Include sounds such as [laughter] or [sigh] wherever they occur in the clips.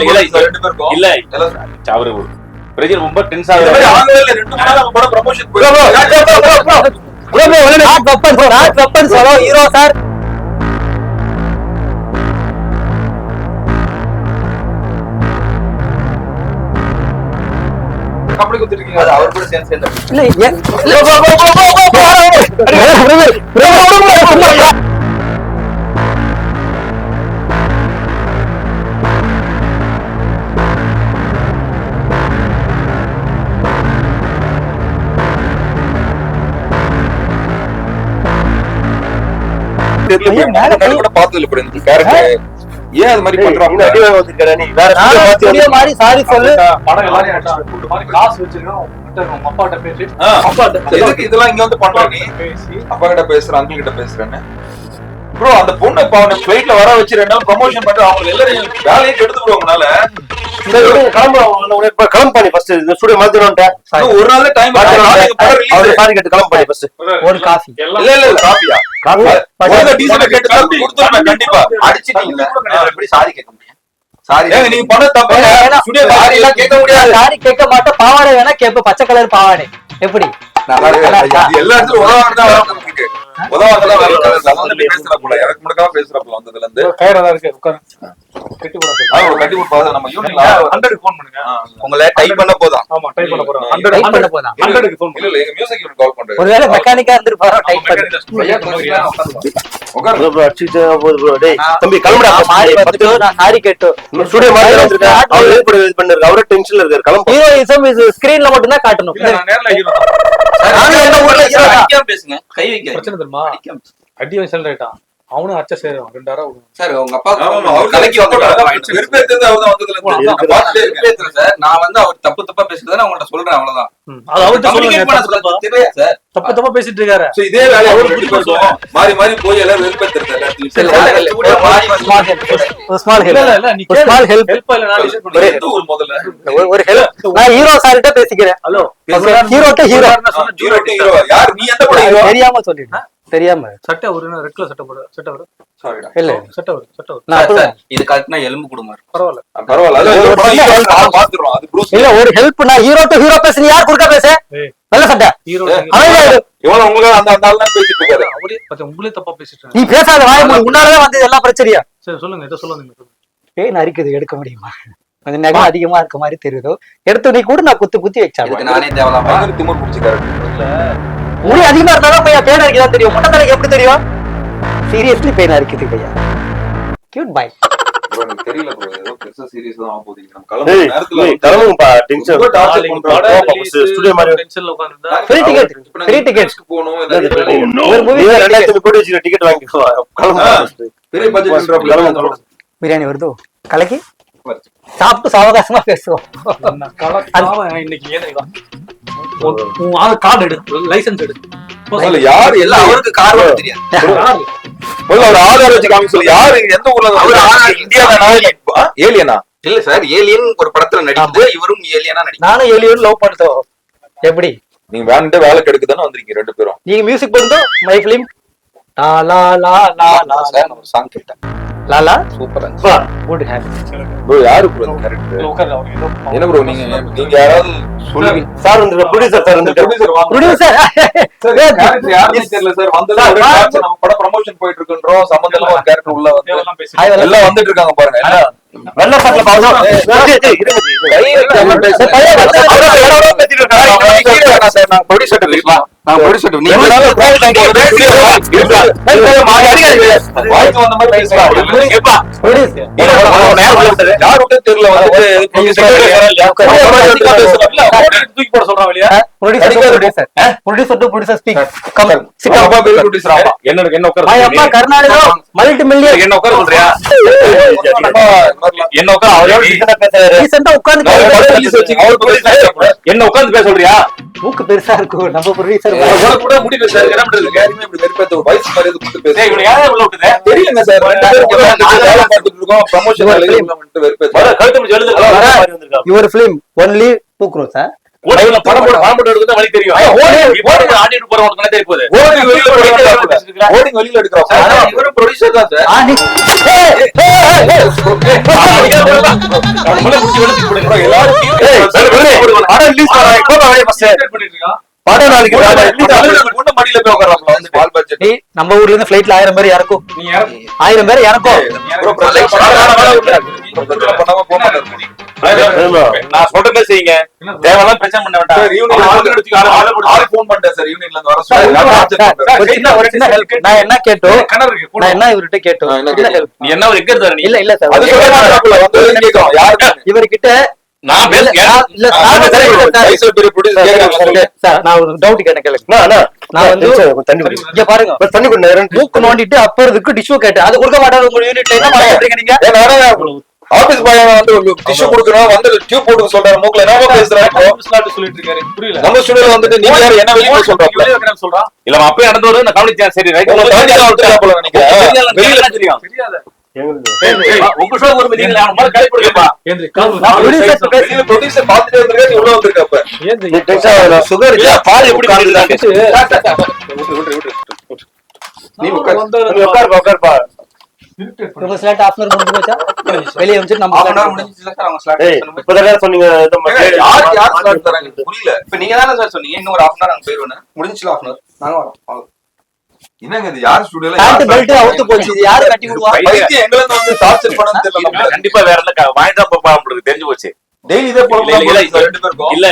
இல்ல, அவரு பிரஜர் ரொம்ப டென்ஸ் இல்ல தெரியல பார்த்தது ஏன் அது மாதிரி பண்றாங்க? சாரி சொல்லு. படம் எல்லாரும் காசு வச்சிருக்கோம் உங்ககிட்ட உங்க அப்பாட்ட பேசி ஆ, அப்பாட்ட எதுக்கு இதெல்லாம் இங்க வந்து பண்ற நீ? அப்பா கிட்ட பேசுற அங்கிள் கிட்ட பேசுறேன்னு. ப்ரோ அந்த பொண்ணு இப்ப அவனை ஃபிளைட்ல வர வச்சு ரெண்டு நாள் ப்ரமோஷன் பண்ற அவங்க எல்லாரும் வேலையை கெடுத்து ப்ரோ உங்களால இன்னும் ஒரு நாள் டைம் ஒரு காஃபி. எல்லாம் இல்ல இல்ல இல்ல காப்பியா ஒழுங்கா டீசல் கேட்டு தான் கொடுத்துருவேன் கண்டிப்பா. அடிச்சிட்டீங்களா எப்படி சாரி கேட்க முடியும்? சாரி நீங்க பண்ண தப்பு வேணா. ஸ்டுடியோ சாரி எல்லாம் கேட்க முடியாது. சாரி கேட்க மாட்டேன் பாவாடை வேணா கேப்ப பச்சை கலர் பாவாடை. எப்படி? எல்லா இடத்துலயும் தான் வரும் உங்களுக்கு எனக்கு தான் பேசுற போல. எனக்கு முடக்காம பேசுற போல வந்ததுல இருந்து. கட்டி போட சொல்லு. அது ஒரு கட்டி கொடுப்பாங்க நம்ம யூனிட்ல ஹண்ட்ரடுக்கு ஃபோன் பண்ணுங்க உங்களை டைப் பண்ண போதும் ஆமா டைப் பண்ண போறோம். Type ஹண்ட்ரட் டைப் பண்ண போதான் ஹண்ட்ரடுக்கு ஃபோன் இல்ல இல்ல எங்க மியூசிக் யூனிட் கால் பண்றேன். ஒருவேளை மெக்கானிக்கா இருந்திருப்பாரோ டைப் பண்ணு. உட்காரு தம்பி கிளம்புடா நான் மாறி வந்துட்டு நான் சாரி கேட்டு ஸ்டுடியோ மாதிரி வந்திருக்கேன் அவர் ஏற்பட இது பண்ணிருக்காரு அவரே டென்ஷன்ல இருக்காரு. கிளம்பு. ஹீரோயிசம் இது ஸ்கிரீன்ல மட்டும் தான் காட்டணும். இல்ல நான் நேர்ல ஹீரோ நானும் எந்த ஊர்ல hero தான். அடிக்காம பேசுங்க. கை வைக்க பிரச்சனை தெரியுமா? அடி வயசுல ரைட்டான் அவனும் அச்ச சேரும் ரெண்டாயிரம் சார் உங்க அப்பா அவர் கலக்கி வந்து. நான் வந்து அவர் தப்பு தப்பா பேசுறத நான் உங்கள்ட்ட சொல்றேன் அவ்வளவுதான். அது அவர்கிட்ட சொல்லுங்க சார். தப்பு தப்பா பேசிட்டு இருக்காரு. இதே வேலையை அவர் ரெண்டு பேருக்கும் மாறி மாறி போய் எல்லாம் வெறுப்பேத்துறது ஹெல்ப் இல்ல நீ ஒரு ஹீரோ சார்கிட்ட பேசிக்கிறேன். Hello hero to hero hero. யார்? நீ எந்த? தெரியாம சொல்லிட்டேன் தெரியாம. சட்டை ஒரு ரெட் கலர் சட்டை போடு சட்டை வரும். இல்ல. இது கரெக்ட்னா எலும்பு கொடுமாரு பரவாயில்ல. பரவாயில்ல. இல்ல ஒரு ஹெல்ப் நான் ஹீரோ டு ஹீரோ பேச நீ யார் குறுக்க பேச? ஏய் நல்ல சட்டை ஹீரோ அமைதியா இரு. இவனும் உங்களுக்கு அந்த அந்த ஆள் தான் பேசிட்டு இருக்காரு. அப்படியே பச்சை உங்களே தப்பா பேசிட்டு நீ பேசாத வாய எல்லா பிரச்சனையும். சரி சொல்லுங்க இதை சொல்லுங்க ஏய் நரிக்குது எடுக்க முடியுமா? கொஞ்சம் நகம் அதிகமா இருக்க மாதிரி தெரியுதோ? எடுத்து நீ கூட நான் குத்து குத்தி வச்சாங்க நானே தேவலாமா? திமிர். முடி அதிகமா இருந்தாலும் பையன் பேன் அடிக்கதான் தெரியும்? முட்டை தலைக்கு எப்படி தெரியும்? சீரியஸ்லி பெயின் அடிக்குது பையா. கியூட் பாய். பிரியாணி வருதோ? கலக்கி? சாப்பிட்டு சாவகாசமா பேசுவோம். கார்டு எடு. லைசென்ஸ் எடு. முதல்ல யாரு இல்ல எல்லாம் அவருக்கு கார் தெரியாது. முதல்ல ஒரு ஆதார் வச்சு காமிக்க சொல்லு. யாரு எந்த ஊர்ல இந்தியா தானா ஏலியனா? இல்ல சார் ஏலியன் ஒரு படத்துல நடிக்குது. இவரும் ஏலியனா நடிக்கும் நானும் எலியோடு லவ் பண்ணுதோம் எப்படி? நீங்க வேணுட்டு வேலை கெடுக்குதானே வந்திருக்கீங்க ரெண்டு பேரும். நீங்க மியூசிக் பண்ணுதோ மை ஃபிலிம் லா லா லா லா லா சார் நான் ஒரு சாங் கேட்டேன். லா லா சூப்பரா குட் ப்ரோ யாரு ப்ரோ கேரக்டர் ஏதோ என்ன ப்ரோ நீங்க நீங்க யாராவது சொல்லுங்க சார் வந்து ப்ரொடியூசர் சார் வந்து ப்ரொடியூசர் வாங்க ப்ரொடியூசர் கேரக்டர் யாருன்னு தெரியல சார் வந்தது ஒரே காட்சி நம்ம படம் ப்ரமோஷன் போயிட்டு இருக்குன்றோம் சம்பந்தம் ஒரு கேரக்டர் உள்ள வந்து எல்லாம் வந்துட்டு இருக்காங்க பாருங்க எல்லாம் வெள்ள சட்டில பாவம் கை வைக்காம சார், சார், நான் கிட்ட பேசலாம். நான் ப்ரொடியூசர் நீ ரெண்டு நாள் private bank ல பேசி, இருக்காரு. மாறி அடிக்காதீங்க. வாய்க்கு வந்த மாதிரி பேசலாம். எப்பா? ப்ரொடியூசர் இல்ல, ஒரு நேரம் உள்ள விட்டது. யார் விட்டு தெரியல. என்ன உட்கார்ந்து பேச சொல்றியா? மூக்கு பெருசா இருக்கும். நம்ம ப்ரொடியூசர் கூட முடி பேச என்ன பண்றது யாருமே இப்படி வெறுப்பேத்த வயசு மாதிரி கொடுத்து பேச டேய் இவனை யாரே உள்ள விட்டுதே தெரியலங்க சார் ரெண்டு பேரும் உள்ள வந்துட்டு வேலை பார்த்துட்டு இருக்கோம் promotion வெறுப்பேத்த your film only two cross ஓடில படம் போட படம் போட்டு எடுக்கிறது வழி தெரியும் ஆடிட்டு போறவங்களுக்கு என்ன தெரிய போகுது ஓடிங் வெளியில எடுக்கிறோம் சார், இவரும் ப்ரொடியூசர் தான் சார் எல்லாரும் நம்ம ஊர்ல இருந்து பிளைட்ல ஆயிரம் பேர் இறக்கும். ஆயிரம் பேர் இறக்கும். நான் சொல்றதே செய்யுங்க தேவையெல்லாம் பிரச்சனை பண்ண வேண்டாம் நான் என்ன கேட்டோம். நான் என்ன இவர்கிட்ட கேட்டோம் என்ன. நீ என்ன ஒரு எங்க இல்ல இல்ல சார் இவர்கிட்ட நான் டவுட் கேட்டேன். நான் வந்து- கொஞ்சம். இங்க பாருங்க கொஞ்சம் தண்ணி நேரம். மூக்கு நோண்டிட்டு அப்பறதுக்கு டிஷ்யூ கேட்டேன் அது கொடுக்க மாட்டாங்க உங்க யூனிட்ல என்ன பண்றீங்க நீங்க ஆபீஸ் பாய் வந்து டிஷ்யூ கொடுக்கணும் வந்து டியூப் போட்டு சொல்றாரு மூக்குல என்னவோ பேசுறாரு இப்போ. Office லாட்டு சொல்லிட்டு இருக்காரு. புரியல. நம்ம ஸ்டுடியோல வந்துட்டு நீங்க யாரு என்ன வெளிய சொல்றாங்க சொல்றான். இல்ல அப்பயே நடந்து வருது நான் கவனிச்சேன் சரி ரைட் தெரியும். உங்க ஷோ ஒரு ப்ரொடியூசர் பாத்துட்டே வந்திருக்காரு உள்ள. சுகர் இல்ல பால் எப்படி நீ உட்காரு. உட்காருப்பா. உங்க ஸ்லாட் முடிஞ்சு போச்சா? வெளியே வந்து நம்ம slot முடிஞ்சிச்சுல சார் அவங்க பண்ணும்போது. இப்பதானே சொன்னீங்க, யார் ஸ்லாட் தராங்க? புரியல. இப்ப நீங்க தானே சார் சொன்னீங்க இன்னும் ஒரு half an hour அங்க hour. நாங்க வரோம். என்னங்க இது? யார் ஸ்டுடியோல பேண்ட் பெல்ட் அவுத்து போச்சு. இது யாரு கட்டி விடுவா பைத்தியம் எங்களை வந்து டார்ச்சர் பண்ணது தெரியல நம்மள. கண்டிப்பா வேற என்ன வாங்கி தான் போப்பா உங்களுக்கு தெரிஞ்சு போச்சு. டெய்லி இதே போல இல்ல, இல்ல, இல்ல, ரெண்டு பேருக்கும். இல்ல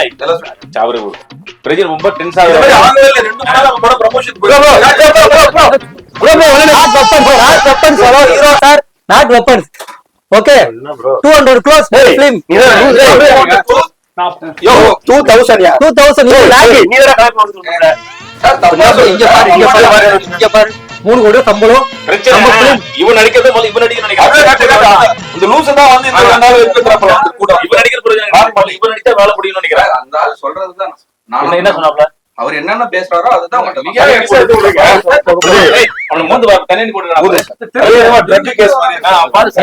அவரு பிரஜர் ரொம்ப டென்ஸ் ஆகுது இல்ல. ரெண்டு மணி நேரம் promotion not hero sir not weapons okay என்ன bro? 200 க்ளோஸ் ஃபிலிம் யோ, 2000 யா? 2000 ஏய், இது லாக் ஏய், நீ கொடுக்குற. இங்க பாரு இங்க பாரு இங்க பாரு மூணு கோடி சம்பளம் இவன் நடிக்கிறது முதல்ல இவன் நடிக்கிற அதே காட்டு, நடிக்கிறான் காட்டு. இந்த லூசு தான் வந்து இந்த கூட்டம் இவன் நடிக்கிற இவன் நடிச்சா வேலை முடியும்னு நினைக்கிறேன் அந்த ஆள் சொல்றதுதான் நான் என்ன சொன்னாப்ல அவர் என்னென்ன பேசுறாரோ அதுதான்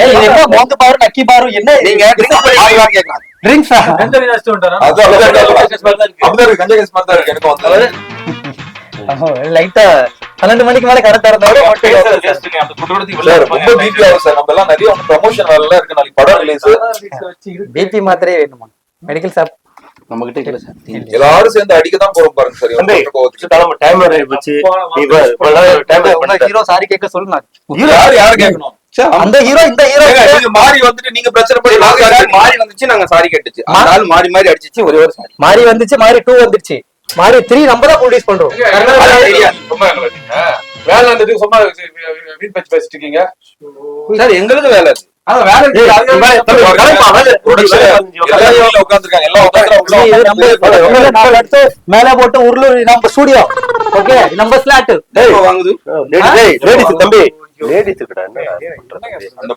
என்ன மோந்து பாரு நக்கி பாரு என்ன நீங்க. ட்ரிங்க்ஸா. கஞ்சா case மாதிரி தான் இருக்கு. எனக்கு வந்து லைட்டா பன்னெண்டு மணிக்கு மேல கடை திறந்தவரை ரொம்ப பீப்பி ஆகும் சார் நம்ம எல்லாம் நிறைய ப்ரமோஷன் வேலை எல்லாம் இருக்கு. நாளைக்கு படம் ரிலீஸ். பிபி மாத்திரையே வேணுமா? மெடிக்கல் ஷாப் நம்ம கிட்ட இல்ல சார். எல்லாரும் சேர்ந்து அடிக்க தான் போறோம் பாருங்க சார் தம்பி, இவங்க கோவத்துக்கு. தலைமை time வேற ஆயிப்போச்சு. நீ வா, இவ்வளவு நேரம் time waste உங்க பண்ணிட்ட. ஹீரோ சாரி கேட்க சொல்லுங்க. யார் யார் கேட்கணும்? அந்த ஹீரோ இந்த ஹீரோ மாறி வந்துட்டு நீங்க பிரச்சனை பண்ணி மாறி வந்துச்சு நாங்க சாரி கேட்டுச்சு. ஆள் மாறி மாறி அடிச்சிச்சு ஒரே ஒரு சாரி. மாறி வந்துச்சு மாறி டூ வந்துருச்சு. மாறி த்ரீ நம்ம தான் ப்ரொடியூஸ் பண்றோம். வேலை இருந்ததுக்கு சும்மா வீண் பச்சு பேசிட்டு இருக்கீங்க. சார் எங்களுக்கு வேலை மேல போட்டு உருளூர் நம்ம ஸ்டூடியோ ஓகே நம்ம ஸ்லாட் வாங்குது. தம்பி. அந்த?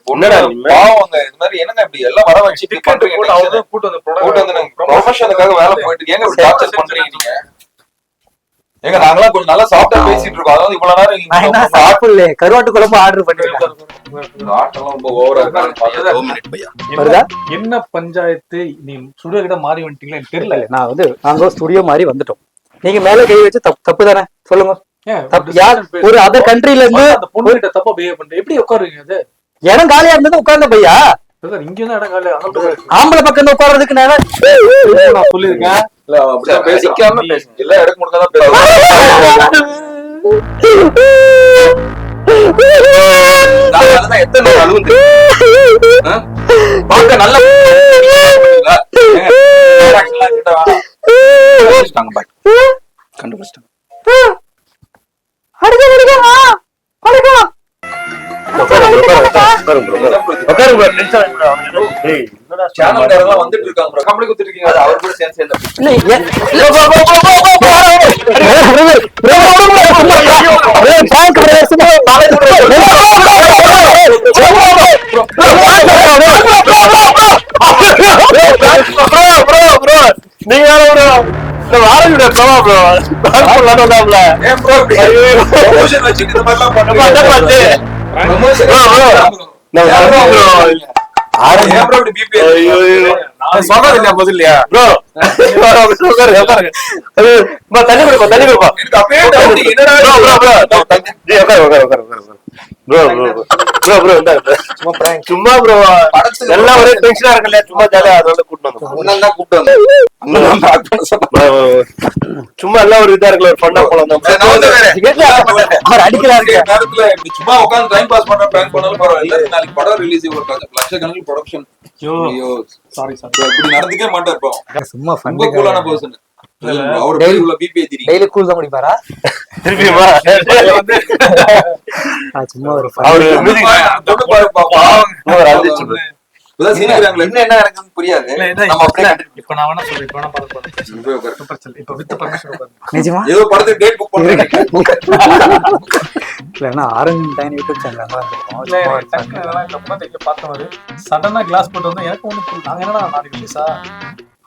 பாவங்க இது மாதிரி என்னங்க இப்படி எல்லாம் வர வச்சு இப்படி பண்றீங்க? போட்டு அவர்தான் கூட்டு வந்து கூட்டு product- வந்து நாங்க ப்ரொமோஷனுக்காக வேலை போயிட்டு ஏங்க இப்படி டார்ச்சர் பண்றீங்க நீங்க? ஏங்க நாங்களாம் கொஞ்சம் நல்லா சாஃப்டா பேசிட்டு இருக்கோம். அதாவது இவ்வளவு நேரம் சாப்பிடல. கருவாட்டு குழம்பு ஆர்டர் பண்ணிருக்கேன் இந்த என்ன பஞ்சாயத்து? நீ சுடுற கிட்ட மாறி வந்துட்டீங்களா? தெரியல. நான் வந்து நாங்க ஸ்டுடியோ மாதிரி வந்துட்டோம். நீங்க மேல கை வச்சு தப்பு தப்பு தானே? சொல்லுங்க. ஒரு அதர் கண்ட்ரில இருந்து அந்த பொண்ணு கிட்ட தப்பா பிஹேவ் பண்ற எப்படி உட்காருவீங்க அது? இடம் காலியா இருந்தது உட்கார்ந்த பையா? இங்க தான் இடம் போய் ஆம்பளை பக்கம் உட்கார்றதுக்கு நான் சொல்லியிருக்கேன். இல்ல எத்தனை அழுவுது? பார்க்க நல்ல. [laughs] கண்டுபிடிச்சிட்டாங்க. உட்காருங்க, உட்காருங்க, உட்காருங்க, உட்காருங்க. உட்காருங்க bro, tension ஆகக்கூடாது. அவனுக்கு. ஏய், என்னடா சேனல்காரங்களாம் வந்துட்டு இருக்காங்க bro. கம்பெனி கொடுத்துட்டு இருக்கீங்க அது அவர் கூட சேர்ந்து சேர்ந்து இல்ல, ஏ- இல்ல, போ, போ, போ, போ, போ, போ, brother, brother, brother, brother, thank you, brother, சும்மா பாலத்து brother. bro, bro, bro. நீ வேற bro. இந்த bro, bro. Back பண்ணலாம்னு வந்தாப்புல. ஏன் bro இப்படி promotion வச்சுட்டு இந்த மாதிரிலாம் நம்ம அதான் பார்த்து. ప్రమోషన్ சொல்றது இல்லையா முதல்ல இல்லையா? ப்ரோ தண்ணி கொடுப்பா தண்ணி கொடுப்பா. ப்ரோ ப்ரோ சும்மா ப்ரோ எல்லாம் ஒரே டென்ஷனா இருக்கு சும்மா ஜாலியா அதோட கூட்டு வந்தோம். தான். அண்ணன் சொன்னான். சும்மா எல்லாம் ஒரு இதா இருக்குல்ல ஒரு ஃபன்னா போலாம். அவர் நேரத்துல இப்படி சும்மா உட்கார்ந்து time pass பண்ற prank பண்ணாலும் பரவாயில்ல. நாளைக்கு படம் release ஒரு லட்ச- லட்சக்கணக்கில் production. ஐயோ சாரி சாரி இப்படி நடந்துக்கவே மாட்டார் இப்போ. சும்மா person. அவர் போய் இவ்வளவு BP ஏத்திட்டீங்க. டெய்லி கூல் தான் அது [laughs] சும்மா ஒரு அவரு தொட்டு பாரு அழுதுச்சு. இன்னும் என்ன நடக்குதுன்னு புரியாது. இப்ப நான் வேணா சொல்றேன் இப்ப வேணா பார்த்து போறேன் இப்ப வித் பர்மிஷன் நிஜமா? ஏதோ படத்துக்கு டேட் புக் பண்றேன் இல்லைன்னா ஆரஞ்சு டைன் யூடியூப் சேனல் தான் இல்ல, எனக்கு டக்குனு இதெல்லாம் இந்த படத்தை இங்க பார்த்த மாதிரி சடனா கிளாஸ் போட்டு வந்து எனக்கு ஒண்ணு புரியல. நாங்க என்னடா நாளைக்கு ரிலீஸா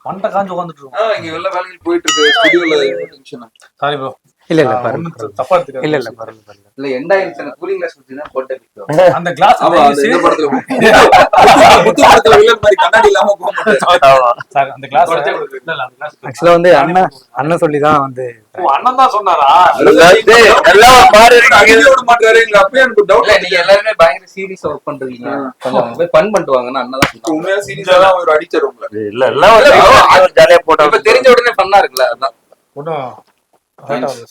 மண்டை காஞ்சு உட்காந்துட்டு இருக்கோம். இங்க வெள்ள வேலைகள் போயிட்டு இருக்கு. சாரி ப்ரோ இல்ல இல்ல பாருங்க தப்பா எடுத்துக்காதீங்க. இல்ல இல்ல பாருங்க பாருங்க. இல்ல எண்ட் ஆயிடுச்சு கூலிங் கிளாஸ் குடிச்சுன்னா போட்டு அந்த கிளாஸ் ஆமா அந்த இந்த படத்துல [laughs] முத்து படத்துல வில்லன் மாதிரி கண்ணாடி இல்லாம போக மாட்டாரு ஆமா. சார் அந்த கிளாஸ் இல்ல இல்ல அந்த கிளாஸ் ஆக்சுவலா வந்து அண்ணன் அண்ணன் சொல்லி தான் வந்து அண்ணன் தான் சொன்னாரா? எல்லாம் விட மாட்டாரு. எங்க எனக்கு இல்ல டவுட் நீங்க எல்லாருமே பயங்கர சீரியஸா ஒர்க் பண்றீங்க. கொஞ்சம் போய் ஃபன் பண்ணிட்டு வாங்கன்னு அண்ணா தான் சொன்னாங்க. உண்மையா சீரியஸா தான் அவர் அடிச்சாரு உங்களை இல்ல எல்லாம் ஜாலியா இப்ப போட்டோம் தெரிஞ்ச உடனே ஃபன்னா அதான். ஒன்றும்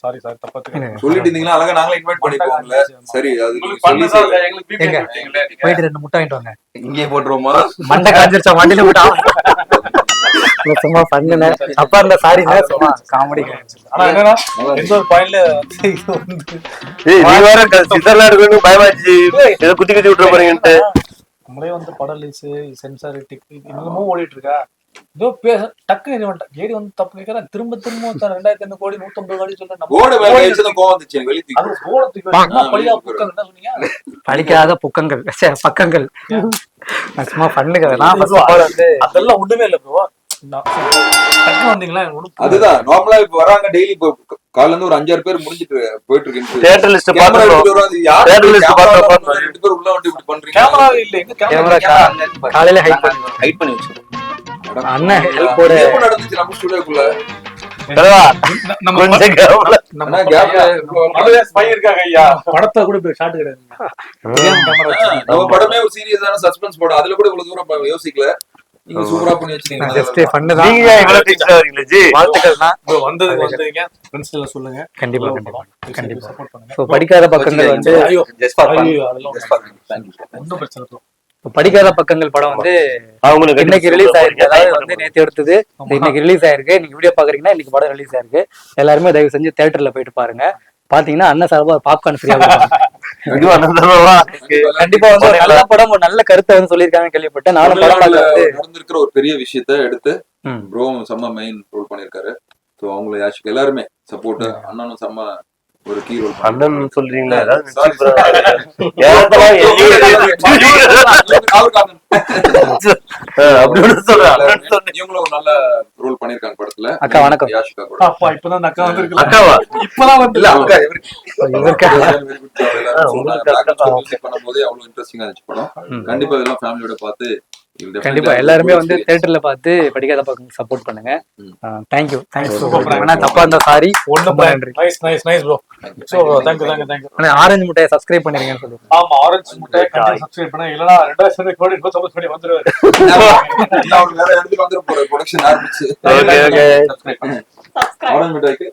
சாரி சாரி தப்பா. சொல்லிட்டு அழகா நாங்களே இன்வைட் சரி அது சொல்லி. போயிட்டு ரெண்டு முட்டை வாங்கிட்டு வாங்க. இங்கே போட்டுருவோமா? மண்டை காஞ்சிருச்சா சும்மா பண்ணுன அப்பா இருந்த சாரிங்க சும்மா காமெடி ஆனா என்னன்னா எந்த ஒரு பாயிண்ட்ல இது வந்து ஏய் நீ வேற சித்தர்லாம் இருக்கணும் பயமாச்சு. ஏதோ குத்தி குத்தி விட்டுற போறீங்கன்ட்டு. நம்மளே வந்து படம் சென்சார் டிக் இன்னமும் ஓடிட்டு இருக்கா? ஏதோ பேச டக்கு இது பண்ணிட்டேன் ஏடி வந்து தப்பு கேட்கறேன் திரும்ப திரும்ப ரெண்டாயிரத்தி ஐநூறு கோடி நூத்தம்பது கோடி சொல்றேன் படிக்காத புக்கங்கள். பக்கங்கள். சும்மா பண்ணுங்க. அதெல்லாம் ஒண்ணுமே இல்ல ப்ரோ. அதுதான். நார்மலா இப்ப வராங்க டெய்லி இப்போ காலைல இருந்து ஒரு அஞ்சாறு பேர் முடிஞ்சிட்டு போயிட்டு இருக்கு தியேட்டர் லிஸ்ட் யாரு. ரெண்டு பேர் உள்ள வந்து இப்படி பண்றீங்க? கேமரா இல்ல எங்க கேமரா கேமரா காலையில ஹைட் பண்ணி ஹைட் பண்ணி வச்சிருக்கோம் அண்ணன் எப்ப நடந்துச்சு நம்ம ஸ்டுடியோக்குள்ள படத்தை கூட ஷாட் கிடையாது. நம்ம படமே ஒரு சீரியஸான சஸ்பென்ஸ் படம். அதுல கூட இவ்வளவு தூரம் யோசிக்கல. நீங்க சூப்பரா பண்ணி வச்சிருக்கீங்க ஜஸ்ட் ஃபன்னு தான். நீங்க ஏன் இவ்வளவு டென்ஷனா வரீங்களே ஜி? வாழ்த்துக்கள்னா ப்ரோ வந்ததுக்கு வந்தீங்க ஃப்ரெண்ட்ஸ் எல்லாம் சொல்லுங்க. கண்டிப்பா கண்டிப்பா. படம். கண்டிப்பா. சப்போர்ட் பண்ணுங்க. ஸோ படிக்காத பக்கங்கள் வந்து ஐயோ ஜஸ்ட் ஃபார் ஃபன் ஃபார் பிரச்சனை இல்லை படிக்காத பக்கங்கள் படம் வந்து அவங்களுக்கு இன்னைக்கு ரிலீஸ் ஆயிருக்கு. அதாவது வந்து நேத்து எடுத்தது. இன்னைக்கு ரிலீஸ் ஆயிருக்கு. நீங்க வீடியோ பாக்குறீங்கன்னா இன்னைக்கு படம் ரிலீஸ் ஆயிருக்கு. எல்லாருமே தயவு செஞ்சு தியேட்டர்ல போயிட்டு பாருங்க. பாத்தீங்கன்னா அண்ணன் சார்பா பாப்கார்ன் ஃப்ரீயா இது அனந்தமா கண்டிப்பா வந்து ஒரு நல்ல படம் ஒரு நல்ல கருத்தை வந்து சொல்லியிருக்காங்க கேள்விப்பட்டேன். நானும் படம் நடந்திருக்கிற ஒரு பெரிய விஷயத்த எடுத்து. ப்ரோ செம்ம மெயின் ரோல் பண்ணிருக்காரு ஸோ அவங்கள யாஷிக் எல்லாருமே சப்போர்ட் அண்ணனும் செம்ம ஒரு கீ ரோல் அண்ணன் சொல்றீங்களா? நல்ல ரோல் பண்ணிருக்காங்க படத்துல. அக்கா, வணக்கம். யாஷிகா கூட. அப்பா இப்பதான் அக்கா வந்திருக்குல்ல. அக்காவா? இப்பதான் வந்து இல்ல அக்கா இவருக்கு? உங்களுக்கு அக்கா. பண்ணும்போதே அவ்வளவு இன்ட்ரெஸ்டிங்கா இருந்துச்சு படம். கண்டிப்பா இதெல்லாம் ஃபேமிலியோட பார்த்து கண்டிப்பா எல்லாருமே வந்து. தியேட்டர்ல பார்த்து படிக்காத பக்கம் சப்போர்ட் பண்ணுங்க. Thank you prank. ஆனா தப்பா இருந்தா சாரி ஒண்ணும் நன்றி. Nice nice nice bro so thank you thank you ஆனா ஆரஞ்சு முட்டையை சப்ஸ்கிரைப் பண்ணிருங்கன்னு சொல்லுங்க. ஆமா ஆரஞ்சு முட்டை கண்டிப்பா சப்ஸ்கிரைப் பண்ணா. இல்லனா ரெண்டாயிரத்தி கோடி இப்போ சப்போஸ் பண்ணி வந்துருவாரு. அவர் வேற இடத்துக்கு வந்துட போற ப்ரொடக்ஷன் ஆரம்பிச்சு. Okay okay orange மிட்டாய்க்கு